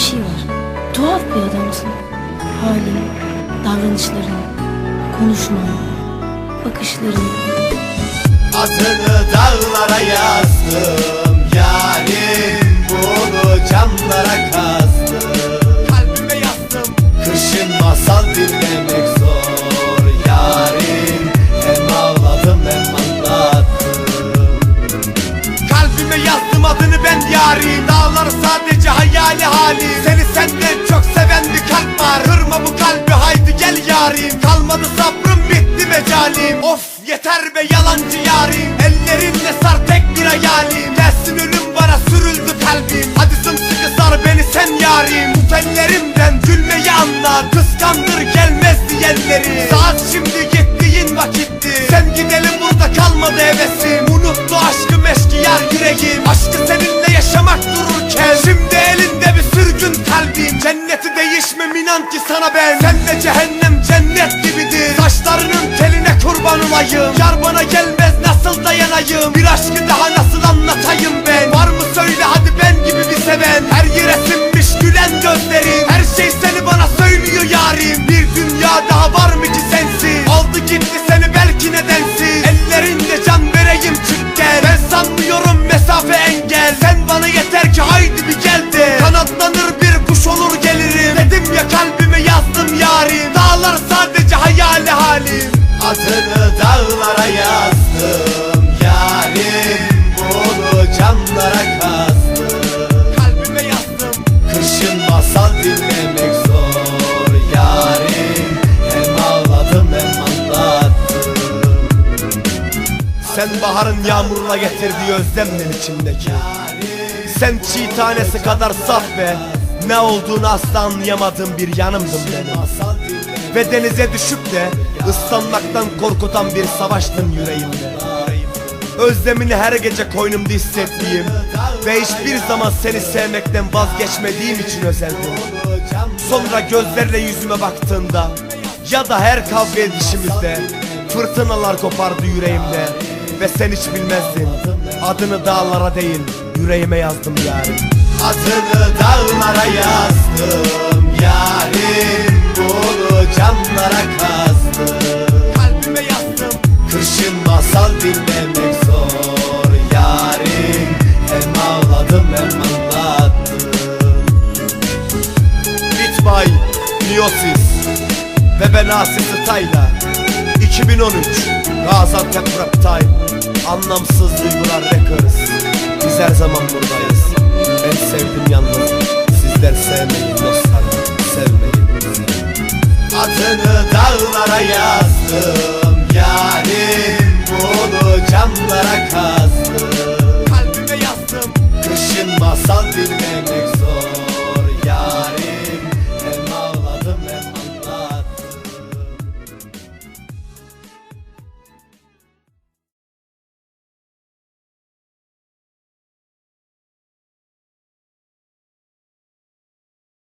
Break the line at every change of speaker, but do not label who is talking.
bir şey var. Tuhaf bir adamsın. Halin, davranışların, konuşman, bakışların.
Adını dağlara yazdım Yarim bunu camlara kazdım Kalbime yazdım Kışın masal yarim Dağlar sadece hayali hali. Seni senden çok seven bir kalp var Kırma bu kalbi haydi gel yarim. Kalmadı sabrım bitti mecalim. Of yeter be yalancı yarim. Ellerinle sar tek bir hayalim. Gelsin ölüm bana sürüldü kalbim. Hadi sımsıkı sar beni sen yarim. Tut ellerimden gülmeyi anla Kıskandır gelmez diyenleri Saat şimdi gittiğin ki sana ben Sen de cehennem cennet gibidir. Saçlarının teline kurban olayım. Yar bana gelmez nasıl dayanayım? Bir aşkı daha nasıl anlatayım halim Adını dağlara yazdım. Yarim bunu camlara kazdım. Kalbime yazdım. Kışın masal dinlemek zor. Yarim Hem ağladım hem anlattım. Sen baharın yağmurla getirdiği özlemden içimdeki. Sen çiğ tanesi kadar saf ve Ne olduğunu asla anlayamadığım bir yanımdın benim. Ve denize düşüp de ıslanmaktan korkutan bir savaştın yüreğimde. Özlemini her gece koynumda hissettiğim Ve hiçbir zaman seni sevmekten vazgeçmediğim için özeldim Sonra gözlerle yüzüme baktığında Ya da her kavga edişimizde Fırtınalar kopardı yüreğimde Ve sen hiç bilmezdin. Adını dağlara değil yüreğime yazdım yarim Adını dağlara yazdım Kışın masal dinlemek zor. Yarim Hem ağladım hem anlattım. Beat by Miosis Ve ben Asif Tayla. 2013 Gaziantep Rap Time. Anlamsız Duygular Records Biz her zaman buradayız. Ben sevdim yalnız Sizler sevmeyin dostlar Sevmeyin. Adını dağlara yazdım Yarim bunu camlara kazdım